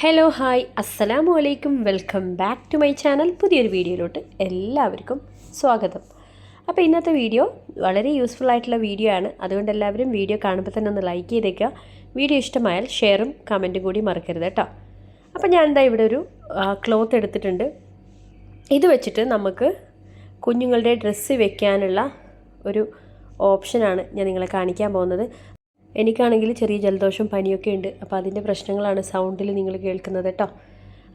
Hello hi അസ്സലാമു അലൈക്കും welcome back to my channel പുതിയൊരു വീഡിയോയിലോട്ട് എല്ലാവർക്കും സ്വാഗതം. അപ്പോൾ ഇന്നത്തെ വീഡിയോ വളരെ യൂസ്ഫുൾ ആയിട്ടുള്ള വീഡിയോ ആണ്. അതുകൊണ്ട് എല്ലാവരും വീഡിയോ കാണുമ്പോൾ തന്നെ ഒന്ന് ലൈക്ക് ചെയ്തേക്കുക. വീഡിയോ ഇഷ്ടമായാൽ ഷെയറും കമന്റും കൂടി മറക്കരുത് കേട്ടോ. അപ്പോൾ ഞാൻ എന്താ ഇവിടെ ഒരു ക്ലോത്ത് എടുത്തിട്ടുണ്ട്. ഇത് വെച്ചിട്ട് നമുക്ക് കുഞ്ഞുങ്ങളുടെ ഡ്രസ്സ് വെക്കാനുള്ള ഒരു ഓപ്ഷനാണ് ഞാൻ നിങ്ങളെ കാണിക്കാൻ പോകുന്നത്. എനിക്കാണെങ്കിൽ ചെറിയ ജലദോഷം പനിയൊക്കെ ഉണ്ട്. അപ്പോൾ അതിന്റെ പ്രശ്നങ്ങളാണ് സൗണ്ടിൽ നിങ്ങൾ കേൾക്കുന്നത് കേട്ടോ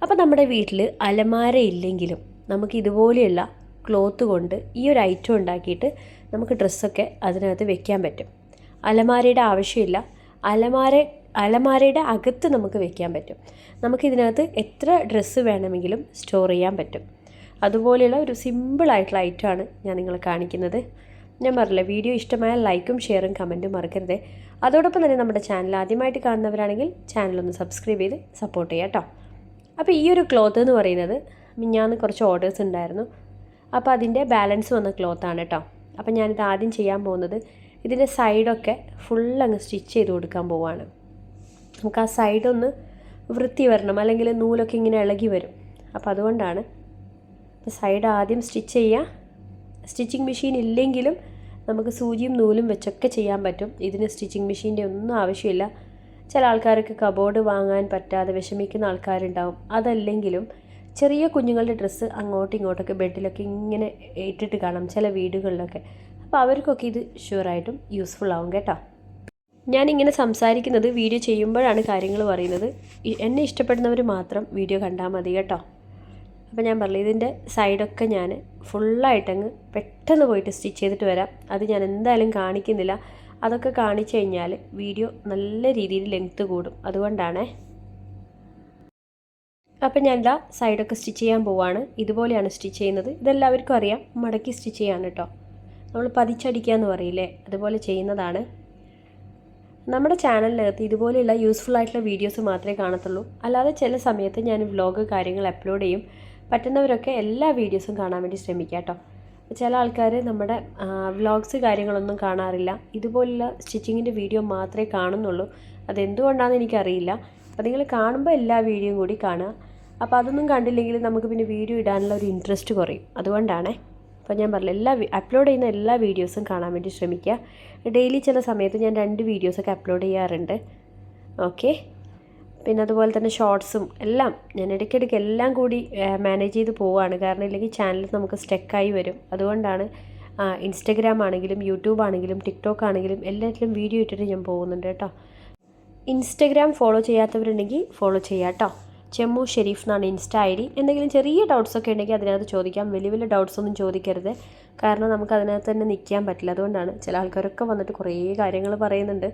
അപ്പോൾ നമ്മുടെ വീട്ടിൽ അലമാര ഇല്ലെങ്കിലും നമുക്ക് ഇതുപോലെയുള്ള ക്ലോത്ത് കൊണ്ട് ഈ ഒരു ഐറ്റം ഉണ്ടാക്കിയിട്ട് നമുക്ക് ഡ്രസ്സൊക്കെ അതിനകത്ത് വെക്കാൻ പറ്റും. അലമാരയുടെ ആവശ്യമില്ല. അലമാര അലമാരയുടെ അകത്ത് നമുക്ക് വെക്കാൻ പറ്റും. നമുക്കിതിനകത്ത് എത്ര ഡ്രസ്സ് വേണമെങ്കിലും സ്റ്റോർ ചെയ്യാൻ പറ്റും. അതുപോലെയുള്ള ഒരു സിമ്പിളായിട്ടുള്ള ഐറ്റമാണ് ഞാൻ നിങ്ങളെ കാണിക്കുന്നത്. ഞാൻ പറഞ്ഞില്ല വീഡിയോ ഇഷ്ടമായ ലൈക്കും ഷെയറും കമന്റും മറക്കരുത്. അതോടൊപ്പം തന്നെ നമ്മുടെ ചാനൽ ആദ്യമായിട്ട് കാണുന്നവരാണെങ്കിൽ ചാനലൊന്ന് സബ്സ്ക്രൈബ് ചെയ്ത് സപ്പോർട്ട് ചെയ്യാം കേട്ടോ അപ്പോൾ ഈ ഒരു ക്ലോത്ത് എന്ന് പറയുന്നത് മിഞ്ഞാന്ന് കുറച്ച് ഓർഡേഴ്സ് ഉണ്ടായിരുന്നു. അപ്പോൾ അതിന്റെ ബാലൻസ് വന്ന ക്ലോത്താണ് കേട്ടോ അപ്പോൾ ഞാനിത് ആദ്യം ചെയ്യാൻ പോകുന്നത് ഇതിന്റെ സൈഡൊക്കെ ഫുൾ അങ്ങ് സ്റ്റിച്ച് ചെയ്ത് കൊടുക്കാൻ പോവാണ്. നമുക്ക് ആ സൈഡൊന്ന് വൃത്തി വരണം. അല്ലെങ്കിൽ നൂലൊക്കെ ഇങ്ങനെ ഇളകി വരും. അപ്പോൾ അതുകൊണ്ടാണ്. സൈഡ് ആദ്യം സ്റ്റിച്ച് ചെയ്യുക. സ്റ്റിച്ചിങ് മെഷീൻ ഇല്ലെങ്കിലും നമുക്ക് സൂചിയും നൂലും വെച്ചൊക്കെ ചെയ്യാൻ പറ്റും. ഇതിന് സ്റ്റിച്ചിങ് മെഷീന്റെ ഒന്നും ആവശ്യമില്ല. ചില ആൾക്കാർക്ക് കബോർഡ് വാങ്ങാൻ പറ്റാതെ വിഷമിക്കുന്ന ആൾക്കാരുണ്ടാവും. അതല്ലെങ്കിലും ചെറിയ കുഞ്ഞുങ്ങളുടെ ഡ്രസ്സ് അങ്ങോട്ടും ഇങ്ങോട്ടൊക്കെ ബെഡിലൊക്കെ ഇങ്ങനെ ഇട്ടിട്ട് കാണാം ചില വീടുകളിലൊക്കെ. അപ്പോൾ അവർക്കൊക്കെ ഇത് ഷുവറായിട്ടും യൂസ്ഫുൾ ആവും കേട്ടോ. ഞാനിങ്ങനെ സംസാരിക്കുന്നത് വീഡിയോ ചെയ്യുമ്പോഴാണ് കാര്യങ്ങൾ പറയുന്നത്. എന്നെ ഇഷ്ടപ്പെടുന്നവർ മാത്രം വീഡിയോ കണ്ടാൽ മതി കേട്ടോ. അപ്പോൾ ഞാൻ പറഞ്ഞു ഇതിന്റെ സൈഡൊക്കെ ഞാൻ ഫുള്ളായിട്ടങ്ങ് പെട്ടെന്ന് പോയിട്ട് സ്റ്റിച്ച് ചെയ്തിട്ട് വരാം. അത് ഞാൻ എന്തായാലും കാണിക്കുന്നില്ല. അതൊക്കെ കാണിച്ചു കഴിഞ്ഞാൽ വീഡിയോ നല്ല രീതിയിൽ ലെങ്ത്ത് കൂടും. അതുകൊണ്ടാണേ. അപ്പം ഞാൻ എന്താ സൈഡൊക്കെ സ്റ്റിച്ച് ചെയ്യാൻ പോവാണ്. ഇതുപോലെയാണ് സ്റ്റിച്ച് ചെയ്യുന്നത്. ഇതെല്ലാവർക്കും അറിയാം മടക്കി സ്റ്റിച്ച് ചെയ്യാൻ കേട്ടോ. നമ്മൾ പതിച്ചടിക്കുക എന്ന് പറയില്ലേ? അതുപോലെ ചെയ്യുന്നതാണ്. നമ്മുടെ ചാനലിനകത്ത് ഇതുപോലെയുള്ള യൂസ്ഫുൾ ആയിട്ടുള്ള വീഡിയോസ് മാത്രമേ കാണത്തുള്ളൂ. അല്ലാതെ ചില സമയത്ത് ഞാൻ വ്ലോഗ് കാര്യങ്ങൾ അപ്ലോഡ് ചെയ്യും. പറ്റുന്നവരൊക്കെ എല്ലാ വീഡിയോസും കാണാൻ വേണ്ടി ശ്രമിക്കുക കേട്ടോ. ചില ആൾക്കാർ നമ്മുടെ വ്ലോഗ്സ് കാര്യങ്ങളൊന്നും കാണാറില്ല. ഇതുപോലുള്ള സ്റ്റിച്ചിങ്ങിന്റെ വീഡിയോ മാത്രമേ കാണുന്നുള്ളൂ. അതെന്തുകൊണ്ടാണെന്ന് എനിക്കറിയില്ല. അപ്പോൾ നിങ്ങൾ കാണുമ്പോൾ എല്ലാ വീഡിയോയും കൂടി കാണുക. അപ്പോൾ അതൊന്നും കണ്ടില്ലെങ്കിൽ നമുക്ക് പിന്നെ വീഡിയോ ഇടാനുള്ള ഒരു ഇൻട്രസ്റ്റ് കുറയും. അതുകൊണ്ടാണേ. അപ്പോൾ ഞാൻ പറഞ്ഞില്ല എല്ലാ അപ്ലോഡ് ചെയ്യുന്ന എല്ലാ വീഡിയോസും കാണാൻ വേണ്ടി ശ്രമിക്കുക. ഡെയിലി ചില സമയത്ത് ഞാൻ രണ്ട് വീഡിയോസൊക്കെ അപ്ലോഡ് ചെയ്യാറുണ്ട്. ഓക്കെ. പിന്നെ അതുപോലെ തന്നെ ഷോർട്സും എല്ലാം ഞാൻ ഇടയ്ക്കിടയ്ക്ക് എല്ലാം കൂടി മാനേജ് ചെയ്ത് പോവുകയാണ് കാരണം ഇല്ലെങ്കിൽ ചാനൽ നമുക്ക് സ്റ്റെക്കായി വരും. അതുകൊണ്ടാണ് ഇൻസ്റ്റഗ്രാം ആണെങ്കിലും യൂട്യൂബ് ആണെങ്കിലും ടിക്ടോക്ക് ആണെങ്കിലും എല്ലാറ്റിലും വീഡിയോ ഇട്ടിട്ട് ഞാൻ പോകുന്നുണ്ട് കേട്ടോ. ഇൻസ്റ്റഗ്രാം ഫോളോ ചെയ്യാത്തവരുണ്ടെങ്കിൽ ഫോളോ ചെയ്യാം കേട്ടോ. ചെമ്മു ഷെരീഫ് എന്നാണ് ഇൻസ്റ്റ ഐ ഡി. എന്തെങ്കിലും ചെറിയ ഡൗട്ട്സ് ഒക്കെ ഉണ്ടെങ്കിൽ അതിനകത്ത് ചോദിക്കാം. വലിയ വലിയ ഡൗട്ട്സ് ഒന്നും ചോദിക്കരുത്. കാരണം നമുക്ക് അതിനകത്ത് തന്നെ നിൽക്കാൻ പറ്റില്ല. അതുകൊണ്ടാണ് ചില ആൾക്കാരൊക്കെ വന്നിട്ട് കുറേ കാര്യങ്ങൾ പറയുന്നുണ്ട്.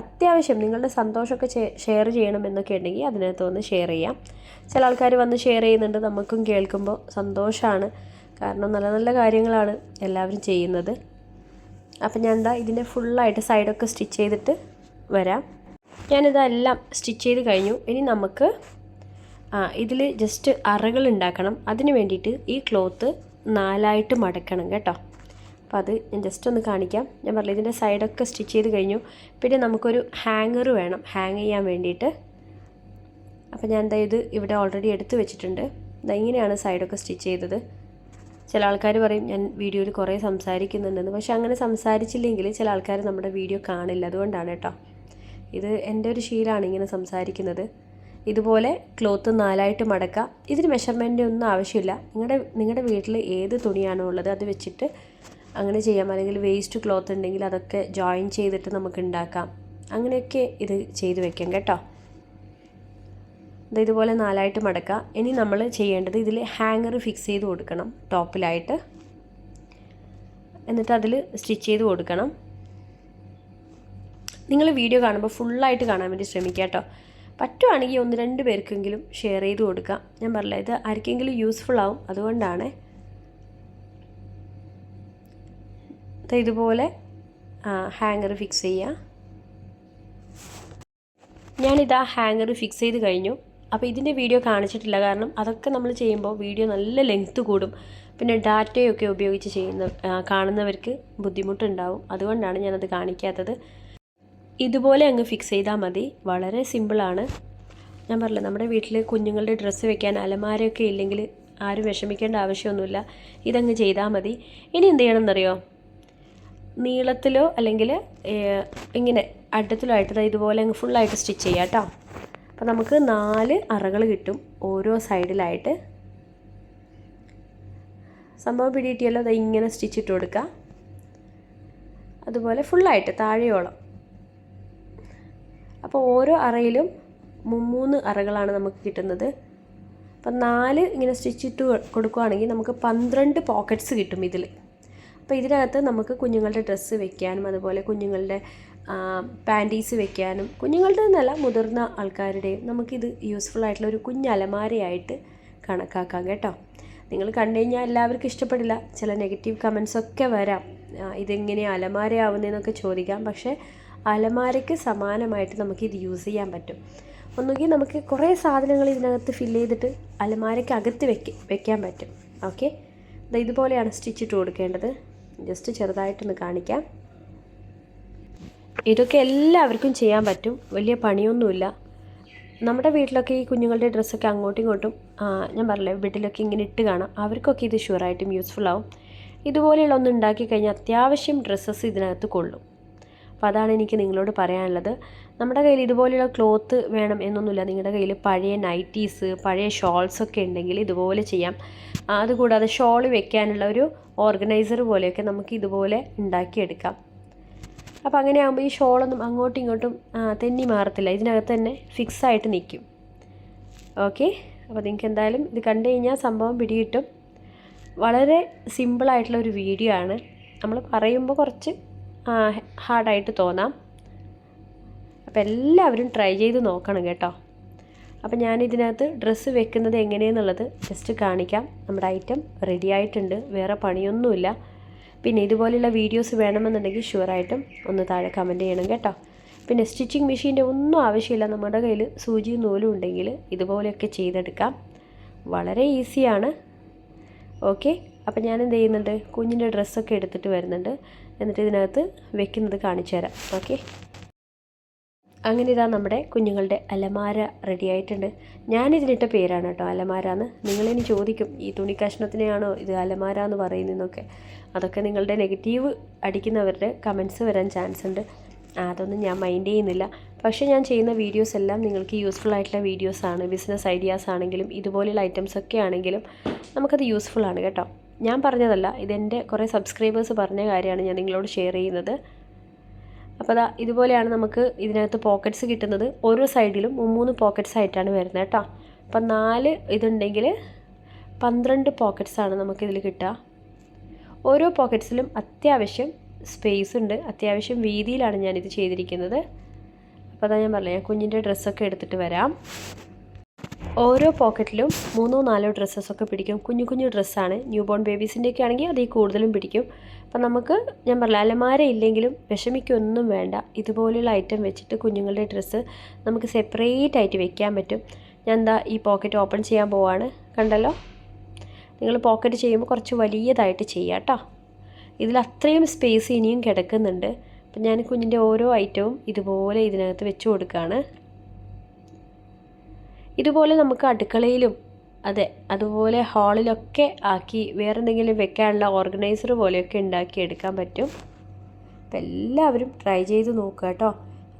അത്യാവശ്യം നിങ്ങളുടെ സന്തോഷമൊക്കെ ഷെയർ ചെയ്യണം എന്നൊക്കെ ഉണ്ടെങ്കിൽ അതിനകത്ത് വന്ന് ഷെയർ ചെയ്യാം. ചില ആൾക്കാർ വന്ന് ഷെയർ ചെയ്യുന്നുണ്ട് നമുക്കും കേൾക്കുമ്പോൾ സന്തോഷമാണ് കാരണം നല്ല നല്ല കാര്യങ്ങളാണ് എല്ലാവരും ചെയ്യുന്നത്. അപ്പം ഞാൻ എന്താ ഇതിന്റെ ഫുള്ളായിട്ട് സൈഡൊക്കെ സ്റ്റിച്ച് ചെയ്തിട്ട് വരാം. ഞാനിതെല്ലാം സ്റ്റിച്ച് ചെയ്ത് കഴിഞ്ഞു. ഇനി നമുക്ക് ഇതിൽ ജസ്റ്റ് അറകൾ ഉണ്ടാക്കണം. അതിന് വേണ്ടിയിട്ട് ഈ ക്ലോത്ത് നാലായിട്ട് മടക്കണം കേട്ടോ. അപ്പോൾ അത് ഞാൻ ജസ്റ്റ് ഒന്ന് കാണിക്കാം. ഞാൻ പറഞ്ഞില്ല ഇതിന്റെ സൈഡൊക്കെ സ്റ്റിച്ച് ചെയ്ത് കഴിഞ്ഞു. പിന്നെ നമുക്കൊരു ഹാങ്ങർ വേണം. ഹാങ് ചെയ്യാൻ വേണ്ടിയിട്ട്. അപ്പോൾ ഞാൻ എന്താ ഇത് ഇവിടെ ഓൾറെഡി എടുത്ത് വെച്ചിട്ടുണ്ട്. ഇതെങ്ങനെയാണ് സൈഡൊക്കെ സ്റ്റിച്ച് ചെയ്തത്. ചില ആൾക്കാർ പറയും ഞാൻ വീഡിയോയിൽ കുറേ സംസാരിക്കുന്നുണ്ടെന്ന്. പക്ഷേ അങ്ങനെ സംസാരിച്ചില്ലെങ്കിൽ ചില ആൾക്കാർ നമ്മുടെ വീഡിയോ കാണില്ല. അതുകൊണ്ടാണ് കേട്ടോ. ഇത് എന്റെ ഒരു ശീലമാണ് ഇങ്ങനെ സംസാരിക്കുന്നത്. ഇതുപോലെ ക്ലോത്ത് നാലായിട്ട് മടക്കുക. ഇതിന് മെഷർമെന്റ് ഒന്നും ആവശ്യമില്ല. നിങ്ങളുടെ നിങ്ങളുടെ വീട്ടിൽ ഏത് തുണിയാണോ ഉള്ളത് അത് വെച്ചിട്ട് അങ്ങനെ ചെയ്യാം. അല്ലെങ്കിൽ വേസ്റ്റ് ക്ലോത്ത് ഉണ്ടെങ്കിൽ അതൊക്കെ ജോയിൻ ചെയ്തിട്ട് നമുക്ക് ഉണ്ടാക്കാം അങ്ങനെയൊക്കെ ഇത് ചെയ്ത് വെക്കാം കേട്ടോ. ഇത് ഇതുപോലെ നാലായിട്ട് മടക്കുക. ഇനി നമ്മൾ ചെയ്യേണ്ടത് ഇതിൽ ഹാങ്ങർ ഫിക്സ് ചെയ്ത് കൊടുക്കണം ടോപ്പിലായിട്ട്. എന്നിട്ട് അതിൽ സ്റ്റിച്ച് ചെയ്ത് കൊടുക്കണം. നിങ്ങൾ വീഡിയോ കാണുമ്പോൾ ഫുള്ളായിട്ട് കാണാൻ വേണ്ടി ശ്രമിക്കുക കേട്ടോ. പറ്റുവാണെങ്കിൽ ഒന്ന് രണ്ട് പേർക്കെങ്കിലും ഷെയർ ചെയ്ത് കൊടുക്കാം ഞാൻ പറഞ്ഞില്ല ഇത് ആർക്കെങ്കിലും യൂസ്ഫുൾ ആവും. അതുകൊണ്ടാണ് ഇതുപോലെ ഹാങ്ങർ ഫിക്സ് ചെയ്യുക ഞാനിതാ ഹാങ്ങർ ഫിക്സ് ചെയ്ത് കഴിഞ്ഞു. അപ്പോൾ ഇതിന്റെ വീഡിയോ കാണിച്ചിട്ടില്ല കാരണം അതൊക്കെ നമ്മൾ ചെയ്യുമ്പോൾ വീഡിയോ നല്ല ലെങ്ത്ത് കൂടും. പിന്നെ ഡാറ്റയൊക്കെ ഉപയോഗിച്ച് ചെയ്യുന്ന കാണുന്നവർക്ക് ബുദ്ധിമുട്ടുണ്ടാവും. അതുകൊണ്ടാണ് ഞാനത് കാണിക്കാത്തത്. ഇതുപോലെ അങ്ങ് ഫിക്സ് ചെയ്താൽ മതി. വളരെ സിമ്പിളാണ് ഞാൻ പറഞ്ഞില്ല നമ്മുടെ വീട്ടിൽ കുഞ്ഞുങ്ങളുടെ ഡ്രസ്സ് വെക്കാൻ അലമാരയൊക്കെ ഇല്ലെങ്കിൽ ആരും വിഷമിക്കേണ്ട ആവശ്യമൊന്നുമില്ല. ഇതങ്ങ് ചെയ്താൽ മതി. ഇനി എന്ത് ചെയ്യണമെന്നറിയോ? നീളത്തിലോ അല്ലെങ്കിൽ ഇങ്ങനെ അഡ്ഡത്തിലോ ആയിട്ട് ഇതുപോലെ അങ്ങ് ഫുള്ളായിട്ട് സ്റ്റിച്ച് ചെയ്യാം കേട്ടോ. അപ്പോൾ നമുക്ക് നാല് അറകൾ കിട്ടും ഓരോ സൈഡിലായിട്ട് സംഭവം പിടിയിട്ടിയല്ലോ അത് ഇങ്ങനെ സ്റ്റിച്ച് ഇട്ട് കൊടുക്കുക അതുപോലെ ഫുള്ളായിട്ട് താഴെയോളം. അപ്പോൾ ഓരോ അറയിലും മൂന്ന് അറകളാണ് നമുക്ക് കിട്ടുന്നത്. അപ്പം നാല് ഇങ്ങനെ സ്റ്റിച്ച് ഇട്ട് കൊടുക്കുകയാണെങ്കിൽ നമുക്ക് പന്ത്രണ്ട് പോക്കറ്റ്സ് കിട്ടും ഇതിൽ അപ്പോൾ ഇതിനകത്ത് നമുക്ക് കുഞ്ഞുങ്ങളുടെ ഡ്രസ്സ് വെക്കാനും അതുപോലെ കുഞ്ഞുങ്ങളുടെ പാന്റീസ് വെക്കാനും കുഞ്ഞുങ്ങളുടെ എന്നല്ല മുതിർന്ന ആൾക്കാരുടെയും നമുക്കിത് യൂസ്ഫുൾ ആയിട്ടുള്ള ഒരു കുഞ്ഞലമാരയായിട്ട് കണക്കാക്കാം കേട്ടോ. നിങ്ങൾ കണ്ടു കഴിഞ്ഞാൽ എല്ലാവർക്കും ഇഷ്ടപ്പെടില്ല. ചില നെഗറ്റീവ് കമൻസൊക്കെ വരാം. ഇതെങ്ങനെയാണ് അലമാരയാവുന്നതെന്നൊക്കെ ചോദിക്കാം. പക്ഷേ അലമാരയ്ക്ക് സമാനമായിട്ട് നമുക്കിത് യൂസ് ചെയ്യാൻ പറ്റും. ഒന്നുകിൽ നമുക്ക് കുറേ സാധനങ്ങൾ ഇതിനകത്ത് ഫില്ല് ചെയ്തിട്ട് അലമാരയ്ക്ക് അകത്ത് വെക്ക വെക്കാൻ പറ്റും. ഓക്കെ ഇതുപോലെയാണ് സ്റ്റിച്ചിട്ട് കൊടുക്കേണ്ടത്. ജസ്റ്റ് ചെറുതായിട്ടൊന്ന് കാണിക്കാം. ഇതൊക്കെ എല്ലാവർക്കും ചെയ്യാൻ പറ്റും. വലിയ പണിയൊന്നുമില്ല. നമ്മുടെ വീട്ടിലൊക്കെ ഈ കുഞ്ഞുങ്ങളുടെ ഡ്രസ്സൊക്കെ അങ്ങോട്ടും ഇങ്ങോട്ടും ഞാൻ പറഞ്ഞില്ലേ വീട്ടിലൊക്കെ ഇങ്ങനെ ഇട്ട് കാണാം. അവർക്കൊക്കെ ഇത് ഷുവറായിട്ടും യൂസ്ഫുൾ ആവും ഇതുപോലെയുള്ള ഒന്ന് ഉണ്ടാക്കി കഴിഞ്ഞാൽ അത്യാവശ്യം ഡ്രസ്സസ് ഇതിനകത്ത് കൊള്ളും. അപ്പോൾ അതാണ് എനിക്ക് നിങ്ങളോട് പറയാനുള്ളത്. നമ്മുടെ കയ്യിൽ ഇതുപോലെയുള്ള ക്ലോത്ത് വേണം എന്നൊന്നുമില്ല. നിങ്ങളുടെ കയ്യിൽ പഴയ നൈറ്റീസ് പഴയ ഷോൾസ് ഒക്കെ ഉണ്ടെങ്കിൽ ഇതുപോലെ ചെയ്യാം. അതുകൂടാതെ ഷോൾ വെക്കാനുള്ള ഒരു ഓർഗനൈസർ പോലെയൊക്കെ നമുക്ക് ഇതുപോലെ ഉണ്ടാക്കിയെടുക്കാം. അപ്പോൾ അങ്ങനെ ആകുമ്പോൾ ഈ ഷോളൊന്നും അങ്ങോട്ടും ഇങ്ങോട്ടും തെന്നി മാറത്തില്ല. ഇതിനകത്ത് തന്നെ ഫിക്സ് ആയിട്ട് നിൽക്കും ഓക്കെ? അപ്പോൾ നിങ്ങൾക്ക് എന്തായാലും ഇത് കണ്ടു കഴിഞ്ഞാൽ സംഭവം പിടികിട്ടും. വളരെ സിമ്പിളായിട്ടുള്ള ഒരു വീഡിയോ ആണ്. നമ്മൾ പറയുമ്പോൾ കുറച്ച് ഹാർഡായിട്ട് തോന്നാം. അപ്പോൾ എല്ലാവരും ട്രൈ ചെയ്ത് നോക്കണം കേട്ടോ. അപ്പോൾ ഞാൻ ഇതിനകത്ത് ഡ്രസ്സ് വെക്കുന്നത് എങ്ങനെയെന്നുള്ളത് ജസ്റ്റ് കാണിക്കാം. നമ്മുടെ ഐറ്റം റെഡി ആയിട്ടുണ്ട്. വേറെ പണിയൊന്നുമില്ല. പിന്നെ ഇതുപോലെയുള്ള വീഡിയോസ് വേണമെന്നുണ്ടെങ്കിൽ ഷുവറായിട്ടും ഒന്ന് താഴെ കമന്റ് ചെയ്യണം കേട്ടോ. പിന്നെ സ്റ്റിച്ചിങ് മെഷീന്റെ ഒന്നും ആവശ്യമില്ല. നമ്മുടെ കയ്യിൽ സൂചിയും നൂലും ഉണ്ടെങ്കിൽ ഇതുപോലെയൊക്കെ ചെയ്തെടുക്കാം. വളരെ ഈസിയാണ് ഓക്കെ അപ്പം ഞാൻ എന്ത് ചെയ്യുന്നുണ്ട് കുഞ്ഞിന്റെ ഡ്രസ്സൊക്കെ എടുത്തിട്ട് വരുന്നുണ്ട്. എന്നിട്ട് ഇതിനകത്ത് വെക്കുന്നത് കാണിച്ചു തരാം ഓക്കെ അങ്ങനെ ഇതാ നമ്മുടെ കുഞ്ഞുങ്ങളുടെ അലമാര റെഡി ആയിട്ടുണ്ട്. ഞാനിതിനിട്ട പേരാണ് കേട്ടോ അലമാര എന്ന് നിങ്ങളിനി ചോദിക്കും ഈ തുണി കഷ്ണത്തിനെയാണോ ഇത് അലമാര എന്ന് പറയുന്നതെന്നൊക്കെ? അതൊക്കെ നിങ്ങളുടെ നെഗറ്റീവ് അടിക്കുന്നവരുടെ കമൻസ് വരാൻ ചാൻസ് ഉണ്ട്. അതൊന്നും ഞാൻ മൈൻഡ് ചെയ്യുന്നില്ല. പക്ഷേ ഞാൻ ചെയ്യുന്ന വീഡിയോസ് എല്ലാം നിങ്ങൾക്ക് യൂസ്ഫുൾ ആയിട്ടുള്ള വീഡിയോസ് ആണ് ബിസിനസ് ഐഡിയാസ് ആണെങ്കിലും ഇതുപോലെയുള്ള ഐറ്റംസ് ഒക്കെ ആണെങ്കിലും നമുക്കത് യൂസ്ഫുൾ ആണ് കേട്ടോ. ഞാൻ പറഞ്ഞതല്ല ഇതെന്റെ കുറേ സബ്സ്ക്രൈബേഴ്സ് പറഞ്ഞ കാര്യമാണ് ഞാൻ നിങ്ങളോട് ഷെയർ ചെയ്യുന്നത്. അപ്പോൾ അതാ ഇതുപോലെയാണ് നമുക്ക് ഇതിനകത്ത് പോക്കറ്റ്സ് കിട്ടുന്നത്. ഓരോ സൈഡിലും മൂന്ന് പോക്കറ്റ്സ് ആയിട്ടാണ് വരുന്നത് കേട്ടോ. അപ്പം നാല് ഇതുണ്ടെങ്കിൽ പന്ത്രണ്ട് പോക്കറ്റ്സാണ് നമുക്കിതിൽ കിട്ടുക. ഓരോ പോക്കറ്റ്സിലും അത്യാവശ്യം സ്പേസ് ഉണ്ട്. അത്യാവശ്യം വീതിയിലാണ് ഞാനിത് ചെയ്തിരിക്കുന്നത്. അപ്പോൾ അതാ ഞാൻ പറഞ്ഞത് ഞാൻ കുഞ്ഞിന്റെ ഡ്രസ്സൊക്കെ എടുത്തിട്ട് വരാം. ഓരോ പോക്കറ്റിലും മൂന്നോ നാലോ ഡ്രസ്സസൊക്കെ പിടിക്കും. കുഞ്ഞു കുഞ്ഞു ഡ്രസ്സാണ്. ന്യൂ ബോൺ ബേബീസിന്റെയൊക്കെ ആണെങ്കിൽ അതിൽ കൂടുതലും പിടിക്കും. അപ്പം നമുക്ക് ഞാൻ പറഞ്ഞ അലമാര ഇല്ലെങ്കിലും വിഷമിക്കൊന്നും വേണ്ട. ഇതുപോലെയുള്ള ഐറ്റം വെച്ചിട്ട് കുഞ്ഞുങ്ങളുടെ ഡ്രസ്സ് നമുക്ക് സെപ്പറേറ്റ് ആയിട്ട് വെക്കാൻ പറ്റും. ഞാൻ എന്താ ഈ പോക്കറ്റ് ഓപ്പൺ ചെയ്യാൻ പോവാണ്. കണ്ടല്ലോ? നിങ്ങൾ പോക്കറ്റ് ചെയ്യുമ്പോൾ കുറച്ച് വലിയതായിട്ട് ചെയ്യാം കേട്ടോ. ഇതിൽ അത്രയും സ്പേസ് ഇനിയും കിടക്കുന്നുണ്ട്. അപ്പം ഞാൻ കുഞ്ഞിന്റെ ഓരോ ഐറ്റവും ഇതുപോലെ ഇതിനകത്ത് വെച്ച് കൊടുക്കുകയാണ്. ഇതുപോലെ നമുക്ക് അടുക്കളയിലും അതെ അതുപോലെ ഹാളിലൊക്കെ ആക്കി വേറെ എന്തെങ്കിലും വെക്കാനുള്ള ഓർഗനൈസർ പോലെയൊക്കെ ഉണ്ടാക്കി എടുക്കാൻ പറ്റും. അപ്പോൾ എല്ലാവരും ട്രൈ ചെയ്ത് നോക്കുക കേട്ടോ.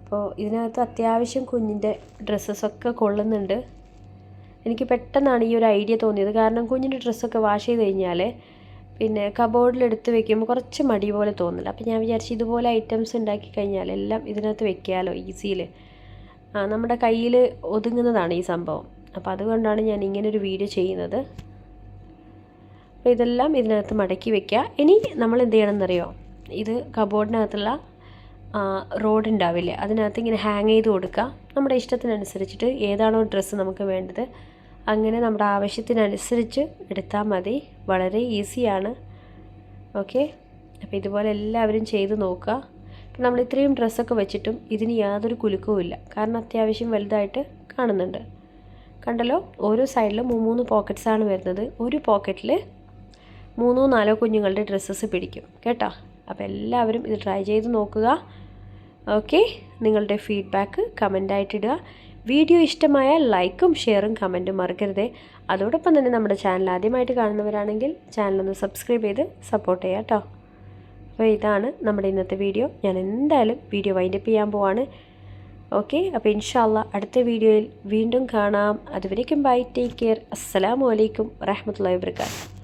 അപ്പോൾ ഇതിനകത്ത് അത്യാവശ്യം കുഞ്ഞിന്റെ ഡ്രസ്സസൊക്കെ കൊള്ളുന്നുണ്ട്. എനിക്ക് പെട്ടെന്നാണ് ഈ ഒരു ഐഡിയ തോന്നിയത്. കാരണം കുഞ്ഞിന്റെ ഡ്രസ്സൊക്കെ വാഷ് ചെയ്ത് കഴിഞ്ഞാൽ പിന്നെ കബോർഡിലെടുത്ത് വെക്കുമ്പോൾ കുറച്ച് മടി പോലെ തോന്നില്ല അപ്പോൾ ഞാൻ വിചാരിച്ചു ഇതുപോലെ ഐറ്റംസ് ഉണ്ടാക്കി കഴിഞ്ഞാൽ എല്ലാം ഇതിനകത്ത് വെക്കാമല്ലോ ഈസിയിൽ നമ്മുടെ കയ്യിൽ ഒതുങ്ങുന്നതാണ് ഈ സംഭവം. അപ്പോൾ അതുകൊണ്ടാണ് ഞാൻ ഇങ്ങനൊരു വീഡിയോ ചെയ്യുന്നത്. അപ്പോൾ ഇതെല്ലാം ഇതിനകത്ത് മടക്കി വെക്കുക. ഇനി നമ്മൾ എന്ത് ചെയ്യണമെന്നറിയോ? ഇത് കബോർഡിനകത്തുള്ള റോഡ് ഉണ്ടാവില്ലേ അതിനകത്ത് ഇങ്ങനെ ഹാങ് ചെയ്ത് കൊടുക്കുക. നമ്മുടെ ഇഷ്ടത്തിനനുസരിച്ചിട്ട് ഏതാണോ ഡ്രസ്സ് നമുക്ക് വേണ്ടത് അങ്ങനെ നമ്മുടെ ആവശ്യത്തിനനുസരിച്ച് എടുത്താൽ മതി. വളരെ ഈസിയാണ്. ഓക്കെ? അപ്പോൾ ഇതുപോലെ എല്ലാവരും ചെയ്ത് നോക്കുക. നമ്മൾ ഇത്രയും ഡ്രസ്സൊക്കെ വെച്ചിട്ടും ഇതിന് യാതൊരു കുലുക്കവും ഇല്ല. കാരണം അത്യാവശ്യം വലുതായിട്ട് കാണുന്നുണ്ട്. കണ്ടല്ലോ? ഓരോ സൈഡിലും മൂന്ന് പോക്കറ്റ്സ് ആണ് വരുന്നത്. ഒരു പോക്കറ്റിൽ മൂന്നോ നാലോ കുഞ്ഞുങ്ങളുടെ ഡ്രസ്സസ് പിടിക്കും. കേട്ടോ? അപ്പോൾ എല്ലാവരും ഇത് ട്രൈ ചെയ്ത് നോക്കുക. ഓക്കെ നിങ്ങളുടെ ഫീഡ്ബാക്ക് കമന്റായിട്ടിടുക വീഡിയോ ഇഷ്ടമായ ലൈക്കും ഷെയറും കമന്റും മറക്കരുത്. അതോടൊപ്പം തന്നെ നമ്മുടെ ചാനൽ ആദ്യമായിട്ട് കാണുന്നവരാണെങ്കിൽ ചാനലൊന്ന് സബ്സ്ക്രൈബ് ചെയ്ത് സപ്പോർട്ട് ചെയ്യാം കേട്ടോ. അപ്പോൾ ഇതാണ് നമ്മുടെ ഇന്നത്തെ വീഡിയോ. ഞാൻ എന്തായാലും വീഡിയോ വൈൻഡപ്പ് ചെയ്യാൻ പോവാണ്. ഓക്കെ അപ്പോൾ ഇൻഷാല്ല അടുത്ത വീഡിയോയിൽ വീണ്ടും കാണാം. അതുവരേക്കും ബൈ ടേക്ക് കെയർ അസ്സലാമു അലൈക്കും വറഹമത്തല്ലാ വാബർക്കാത്തു